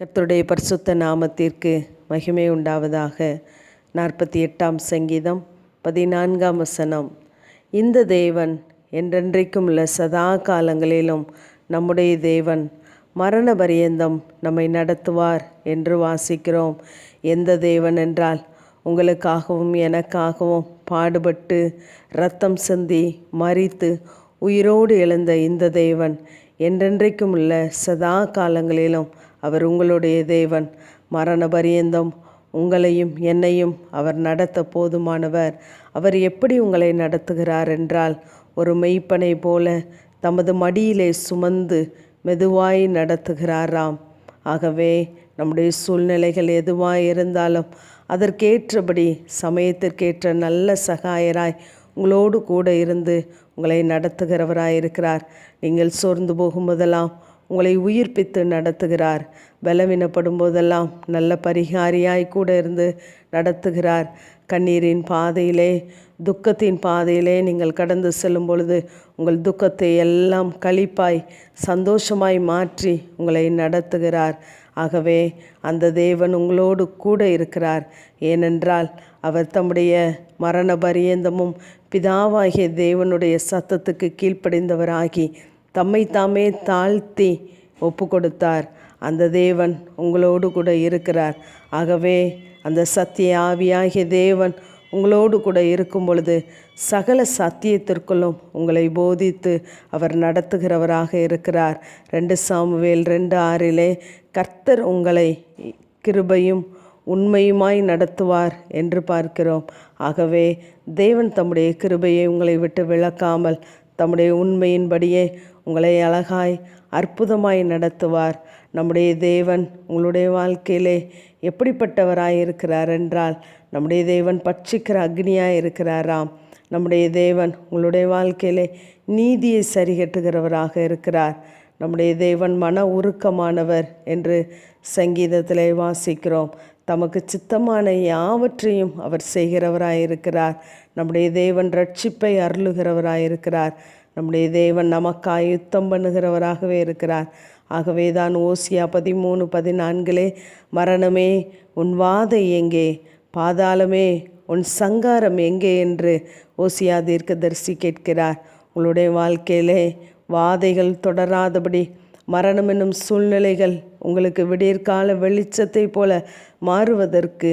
கர்த்தருடைய பரிசுத்த நாமத்திற்கு மகிமை உண்டாவதாக. நாற்பத்தி எட்டாம் சங்கீதம் பதினான்காம் வசனம். இந்த தேவன் என்றென்றைக்கும் உள்ள சதா காலங்களிலும் நம்முடைய தேவன் மரண பரியந்தம் நம்மை நடத்துவார் என்று வாசிக்கிறோம். எந்த தேவன் என்றால் உங்களுக்காகவும் எனக்காகவும் பாடுபட்டு ரத்தம் சிந்தி மறித்து உயிரோடு எழுந்த இந்த தேவன் என்றென்றைக்கும் உள்ள சதா காலங்களிலும் அவர் உங்களுடைய தேவன். மரண பரியந்தம் உங்களையும் என்னையும் அவர் நடத்த போதுமானவர். அவர் எப்படி உங்களை நடத்துகிறார் என்றால் ஒரு மெய்ப்பனை போல தமது மடியிலே சுமந்து மெதுவாய் நடத்துகிறாராம். ஆகவே நம்முடைய சூழ்நிலைகள் எதுவாக இருந்தாலும் அதற்கேற்றபடி சமயத்திற்கேற்ற நல்ல சகாயராய் உங்களோடு கூட இருந்து உங்களை நடத்துகிறவராய் இருக்கிறார் நீங்கள் சோர்ந்து போகும்போதெல்லாம் உங்களை உயிர்ப்பித்து நடத்துகிறார். பலவீனப்படும் போதெல்லாம் நல்ல பரிகாரியாய் கூட இருந்து நடத்துகிறார். கண்ணீரின் பாதையிலே துக்கத்தின் பாதையிலே நீங்கள் கடந்து செல்லும் பொழுது உங்கள் துக்கத்தை எல்லாம் கழிப்பாய் சந்தோஷமாய் மாற்றி உங்களை நடத்துகிறார். ஆகவே அந்த தேவன் உங்களோடு கூட இருக்கிறார். ஏனென்றால் அவர் தம்முடைய மரண பரியந்தமும் பிதாவாகிய தேவனுடைய சத்தத்துக்கு கீழ்ப்படைந்தவராகி தம்மை தாமே தாழ்த்தி ஒப்பு கொடுத்தார் அந்த தேவன் உங்களோடு கூட இருக்கிறார். ஆகவே அந்த சத்திய ஆவியாகிய தேவன் உங்களோடு கூட இருக்கும் பொழுது சகல சத்தியத்திற்குள்ளும் உங்களை போதித்து அவர் நடத்துகிறவராக இருக்கிறார். ரெண்டு சாமுவேல் ரெண்டு ஆறிலே கர்த்தர் உங்களை கிருபையும் உண்மையுமாய் நடத்துவார் என்று பார்க்கிறோம். ஆகவே தேவன் தம்முடைய கிருபையை உங்களை விட்டு விளக்காமல் தம்முடைய உண்மையின்படியே உங்களை அழகாய் அற்புதமாய் நடத்துவார். நம்முடைய தேவன் உங்களுடைய வாழ்க்கையிலே எப்படிப்பட்டவராய் இருக்கிறார் என்றால் நம்முடைய தேவன் பட்சிக்கிற அக்னியாக இருக்கிறாராம். நம்முடைய தேவன் உங்களுடைய வாழ்க்கையிலே நீதியை சரிகட்டுகிறவராக இருக்கிறார். நம்முடைய தேவன் மன உருக்கமானவர் என்று சங்கீதத்திலே வாசிக்கிறோம். தமக்கு சித்தமான யாவற்றையும் அவர் செய்கிறவராயிருக்கிறார். நம்முடைய தேவன் ரட்சிப்பை அருளுகிறவராயிருக்கிறார். நம்முடைய தேவன் நமக்காய் யுத்தம் பண்ணுகிறவராகவே இருக்கிறார். ஆகவே தான் ஓசியா பதிமூணு பதினான்கிலே மரணமே உன் வாதை எங்கே? பாதாளமே உன் சங்காரம் எங்கே? என்று ஓசியா தீர்க்கதரிசி கேட்கிறார். உங்களுடைய வாழ்க்கையிலே வாதைகள் தொடராதபடி மரணம் என்னும் சூழ்நிலைகள் உங்களுக்கு விடியற்கால வெளிச்சத்தை போல மாறுவதற்கு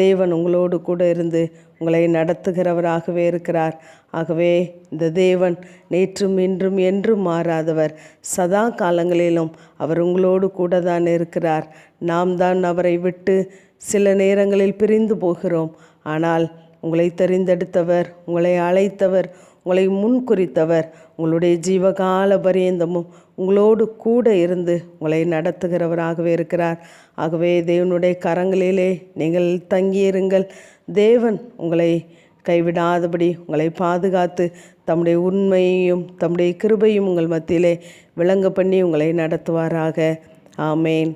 தேவன் உங்களோடு கூட இருந்து உங்களை நடத்துகிறவராகவே இருக்கிறார். ஆகவே இந்த தேவன் நேற்றும் இன்றும் என்றும் மாறாதவர். சதா காலங்களிலும் அவர் உங்களோடு கூட தான் இருக்கிறார். நாம் தான் அவரை விட்டு சில நேரங்களில் பிரிந்து போகிறோம். ஆனால் உங்களை தெரிந்தெடுத்தவர் உங்களை அழைத்தவர் உங்களை முன்குறித்தவர் உங்களுடைய ஜீவகால பரியந்தமும் உங்களோடு கூட இருந்து உங்களை நடத்துகிறவராகவே இருக்கிறார். ஆகவே தேவனுடைய கரங்களிலே நீங்கள் தங்கியிருங்கள். தேவன் உங்களை கைவிடாதபடி உங்களை பாதுகாத்து தம்முடைய உண்மையையும் தம்முடைய கிருபையும் உங்கள் மத்தியிலே விளங்க பண்ணி உங்களை நடத்துவாராக. ஆமேன்.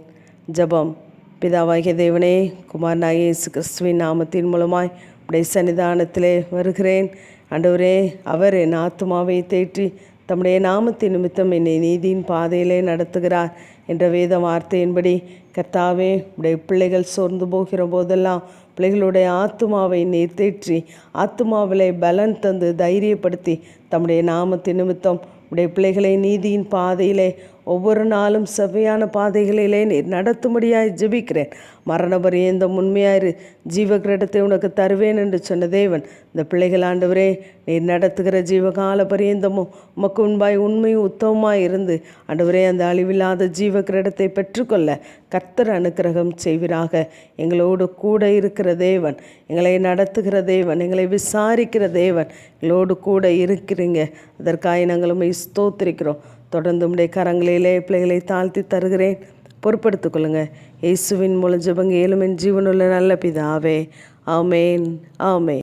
ஜபம். பிதாவாகிய தேவனே குமாரனாகிய இயேசு கிறிஸ்துவின் நாமத்தின் மூலமாய் உடைய சன்னிதானத்திலே வருகிறேன். அண்டவரே அவர் என் ஆத்மாவை தேற்றி தம்முடைய நாமத்தின் நிமித்தம் என்னை நீதியின் பாதையிலே நடத்துகிறார் என்ற வேத வார்த்தையின்படி கர்த்தாவே உடைய பிள்ளைகள் சோர்ந்து போகிற போதெல்லாம் பிள்ளைகளுடைய ஆத்மாவை நீர் தேற்றி ஆத்மாவிலே பலன் தந்து தைரியப்படுத்தி தம்முடைய நாமத்தின் நிமித்தம் உடைய பிள்ளைகளை நீதியின் பாதையிலே ஒவ்வொரு நாளும் செவ்வையான பாதைகளிலே நீர் நடத்தும்படியாய் ஜெபிக்கிறேன். மரண பரியந்தம் உண்மையாயிரு ஜீவ கிரீடத்தை உனக்கு தருவேன் என்று சொன்ன தேவன். இந்த பிள்ளைகள் ஆண்டவரே நீர் நடத்துகிற ஜீவகால பரியந்தமும் உமக்கு உண்பாய் உண்மையும் உத்தமமாக இருந்து ஆண்டவரே அந்த அழிவில்லாத ஜீவ கிரீடத்தை பெற்றுக்கொள்ள கர்த்தர் அனுக்கிரகம் செய்வீராக. எங்களோடு கூட இருக்கிற தேவன் எங்களை நடத்துகிற தேவன் எங்களை விசாரிக்கிற தேவன் எங்களோடு கூட இருக்கிறீங்க. அதற்காக நாங்கள் உண்மை ஸ்தோத்திரிக்கிறோம். தொடர்ந்து உடைய கரங்களிலே பிள்ளைகளை தாழ்த்தி தருகிறேன். பொறுப்படுத்திக் கொள்ளுங்கள் இயேசுவின் மூலம் ஜபங்க ஏழுமின் ஜீவனுள்ள நல்ல பிதாவே. ஆமேன். ஆமே